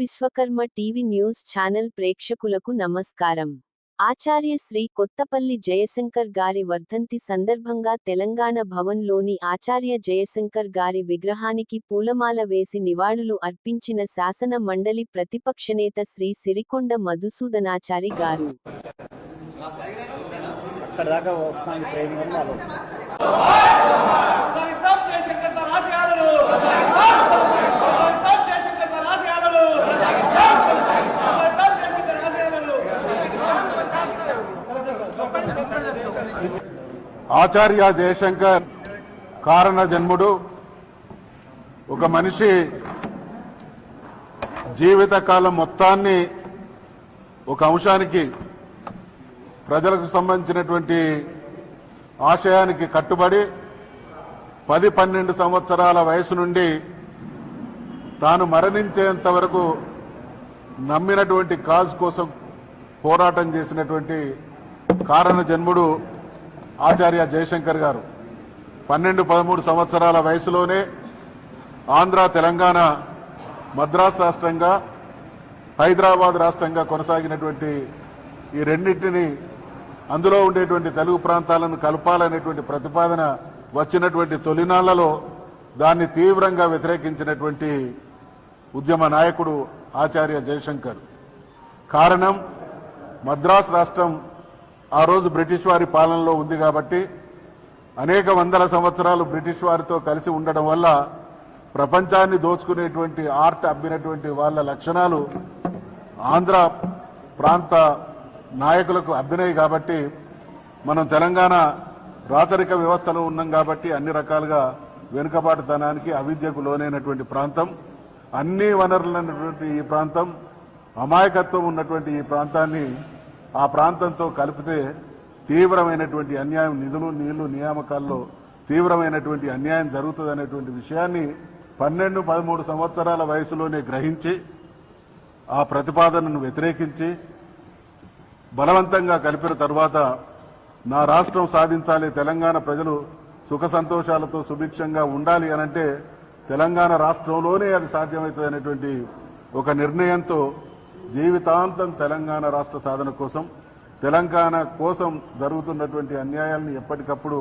Vishwakarma TV news channel ప్రేక్షకులకు నమస్కారం. ఆచార్య శ్రీ కొత్తపల్లి జయశంకర్ గారి వర్ధంతి సందర్భంగా తెలంగాణ భవన్లోని ఆచార్య జయశంకర్ గారి విగ్రహానికి పూలమాల వేసి నివాళులు అర్పించిన శాసన మండలి ప్రతిపక్షనేత శ్రీ సిరికొండ మధుసూదనాచారి గారు. అక్కడ దాకా వస్తాను ట్రైన్ వల్ల వాళ్ళు కొనసాగిస్తాం జయశంకర్ సార్ ఆశయాలను కొనసాగిస్తాం జయశంకర్ సార్ ఆశయాలను కొనసాగిస్తాం జయశంకర్ ఆశయాలను ఆచార్య జయశంకర్ కారణ జన్ముడు ఒక మనిషి జీవితకాలం మొత్తాన్ని ఒక అంశానికి ప్రజలకు సంబంధించినటువంటి ఆశయానికి కట్టుబడి పది పన్నెండు సంవత్సరాల వయసు నుండి తాను మరణించేంత వరకు నమ్మినటువంటి కాజ్ కోసం పోరాటం చేసినటువంటి కారణ జన్ముడు ఆచార్య జయశంకర్ గారు. పన్నెండు పదమూడు సంవత్సరాల వయసులోనే ఆంధ్ర తెలంగాణ మద్రాస్ రాష్ట్రంగా హైదరాబాద్ రాష్ట్రంగా కొనసాగినటువంటి ఈ రెండింటిని అందులో ఉండేటువంటి తెలుగు ప్రాంతాలను కలపాలనేటువంటి ప్రతిపాదన వచ్చినటువంటి తొలినాళ్ళలో దాన్ని తీవ్రంగా వ్యతిరేకించినటువంటి ఉద్యమ నాయకుడు ఆచార్య జయశంకర్. కారణం మద్రాస్ రాష్ట్రం ఆ రోజు బ్రిటిష్ వారి పాలనలో ఉంది కాబట్టి అనేక వందల సంవత్సరాలు బ్రిటిష్ వారితో కలిసి ఉండడం వల్ల ప్రపంచాన్ని దోచుకునేటువంటి ఆర్ట్ అబ్బినటువంటి వాళ్ళ లక్షణాలు ఆంధ్ర ప్రాంత నాయకులకు అబ్బినాయి కాబట్టి మనం తెలంగాణ రాచరిక వ్యవస్థలో ఉన్నాం కాబట్టి అన్ని రకాలుగా వెనుకబాటుతనానికి అవిద్యకు లోనైనటువంటి ప్రాంతం. అన్ని వనరులైనటువంటి ఈ ప్రాంతం అమాయకత్వం ఉన్నటువంటి ఈ ప్రాంతాన్ని ఆ ప్రాంతంతో కలిపితే తీవ్రమైనటువంటి అన్యాయం నిధులు నీళ్ళు నియామకాల్లో తీవ్రమైనటువంటి అన్యాయం జరుగుతుందనేటువంటి విషయాన్ని పన్నెండు పదమూడు సంవత్సరాల వయసులోనే గ్రహించి ఆ ప్రతిపాదనను వ్యతిరేకించి బలవంతంగా కలిపిన తర్వాత నా రాష్ట్రం సాధించాలి తెలంగాణ ప్రజలు సుఖ సంతోషాలతో సుభిక్షంగా ఉండాలి అనంటే తెలంగాణ రాష్ట్రంలోనే అది సాధ్యమవుతుంది అనేటువంటి ఒక నిర్ణయంతో జీవితాంతం తెలంగాణ రాష్ట్ర సాధన కోసం తెలంగాణ కోసం జరుగుతున్నటువంటి అన్యాయాలను ఎప్పటికప్పుడు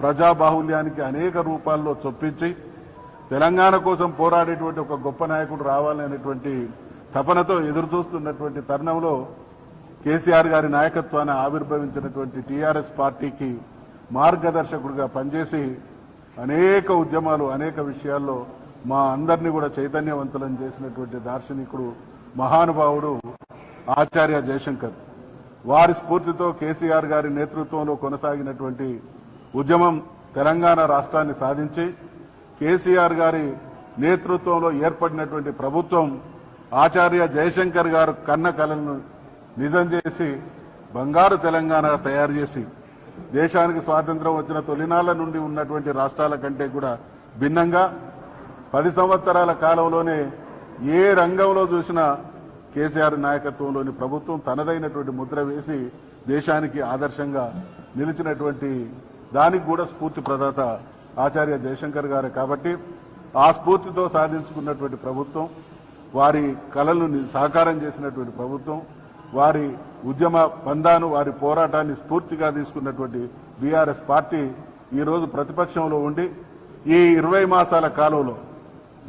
ప్రజాబాహుల్యానికి అనేక రూపాల్లో చొప్పించి తెలంగాణ కోసం పోరాడేటువంటి ఒక గొప్ప నాయకుడు రావాలనేటువంటి తపనతో ఎదురుచూస్తున్నటువంటి తరుణంలో కేసీఆర్ గారి నాయకత్వాన్ని ఆవిర్భవించినటువంటి టీఆర్ఎస్ పార్టీకి మార్గదర్శకుడిగా పనిచేసి అనేక ఉద్యమాలు అనేక విషయాల్లో మా అందరినీ కూడా చైతన్యవంతులను చేసినటువంటి దార్శనికుడు మహానుభావుడు ఆచార్య జయశంకర్. వారి స్ఫూర్తితో కేసీఆర్ గారి నేతృత్వంలో కొనసాగినటువంటి ఉద్యమం తెలంగాణ రాష్ట్రాన్ని సాధించి కేసీఆర్ గారి నేతృత్వంలో ఏర్పడినటువంటి ప్రభుత్వం ఆచార్య జయశంకర్ గారు కన్న కలను నిజం చేసి బంగారు తెలంగాణ తయారు చేసి దేశానికి స్వాతంత్రం వచ్చిన తొలినాళ్ళ నుండి ఉన్నటువంటి రాష్ట్రాల కంటే కూడా భిన్నంగా పది సంవత్సరాల కాలంలోనే ఏ రంగంలో చూసినా కేసీఆర్ నాయకత్వంలోని ప్రభుత్వం తనదైనటువంటి ముద్ర వేసి దేశానికి ఆదర్శంగా నిలిచినటువంటి దానికి కూడా స్ఫూర్తి ప్రదాత ఆచార్య జయశంకర్ గారే కాబట్టి ఆ స్ఫూర్తితో సాధించుకున్నటువంటి ప్రభుత్వం వారి కళలను సాకారం చేసినటువంటి ప్రభుత్వం వారి ఉద్యమ బంధాను వారి పోరాటాన్ని స్ఫూర్తిగా తీసుకున్నటువంటి బీఆర్ఎస్ పార్టీ ఈరోజు ప్రతిపక్షంలో ఉండి ఈ ఇరవై మాసాల కాలంలో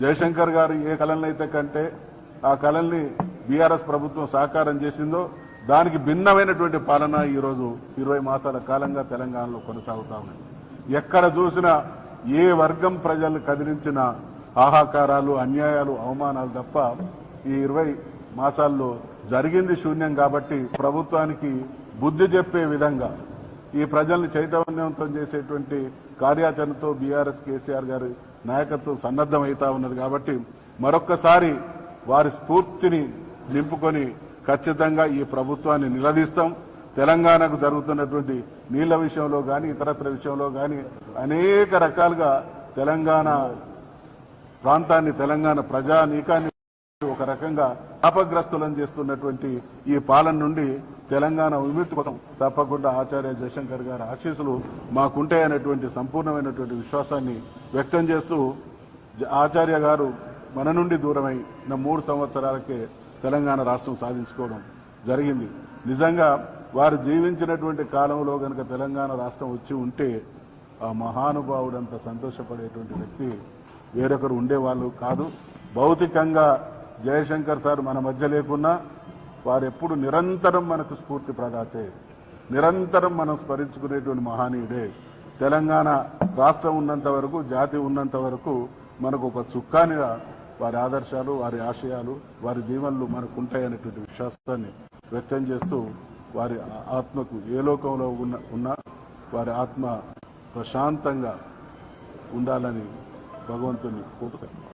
జయశంకర్ గారు ఏ కళలనైతే కంటే ఆ కళల్ని బీఆర్ఎస్ ప్రభుత్వం సాకారం చేసిందో దానికి భిన్నమైనటువంటి పాలన ఈ రోజు ఇరవై మాసాల కాలంగా తెలంగాణలో కొనసాగుతా ఉంది ఎక్కడ చూసినా ఏ వర్గం ప్రజలను కదిలించిన ఆహాకారాలు అన్యాయాలు అవమానాలు తప్ప ఈ ఇరవై మాసాల్లో జరిగింది శూన్యం కాబట్టి ప్రభుత్వానికి బుద్ధి చెప్పే విధంగా ఈ ప్రజల్ని చైతన్యవంతం చేసేటువంటి కార్యాచరణతో బీఆర్ఎస్ కేసీఆర్ గారు నాయకత్వం సన్నద్దమవుతా ఉన్నది కాబట్టి మరొక్కసారి వారి స్ఫూర్తిని నింపుకొని ఖచ్చితంగా ఈ ప్రభుత్వాన్ని నిలదీస్తాం. తెలంగాణకు జరుగుతున్నటువంటి నీళ్ళ విషయంలో కానీ ఇతరత్ర విషయంలో కానీ అనేక రకాలుగా తెలంగాణ ప్రాంతాన్ని తెలంగాణ ప్రజానీకాన్ని ఒక రకంగా శాపగ్రస్తులను చేస్తున్నటువంటి ఈ పాలన నుండి తెలంగాణ విముక్తి కోసం తప్పకుండా ఆచార్య జయశంకర్ గారి ఆశీస్సులు మాకుంటాయనేటువంటి సంపూర్ణమైనటువంటి విశ్వాసాన్ని వ్యక్తం చేస్తూ ఆచార్య గారు మన నుండి దూరమై మూడు సంవత్సరాలకే తెలంగాణ రాష్ట్రం సాధించుకోవడం జరిగింది. నిజంగా వారు జీవించినటువంటి కాలంలో గనక తెలంగాణ రాష్ట్రం వచ్చి ఉంటే ఆ మహానుభావుడంత సంతోషపడేటువంటి వ్యక్తి వేరొకరు ఉండేవాళ్ళు కాదు. భౌతికంగా జయశంకర్ సార్ మన మధ్య లేకున్నా వారు ఎప్పుడు నిరంతరం మనకు స్ఫూర్తి ప్రదాతే. నిరంతరం మనం స్మరించుకునేటువంటి మహానీయుడే. తెలంగాణ రాష్ట్రం ఉన్నంత వరకు జాతి ఉన్నంత వరకు మనకు ఒక చుక్కానిగా వారి ఆదర్శాలు వారి ఆశయాలు వారి దీవెనలు మనకు ఉంటాయనేటువంటి విశ్వాసాన్ని వ్యక్తం చేస్తూ వారి ఆత్మకు ఏ లోకంలో ఉన్న ఉన్నా వారి ఆత్మ ప్రశాంతంగా ఉండాలని భగవంతుని కోరుతాను.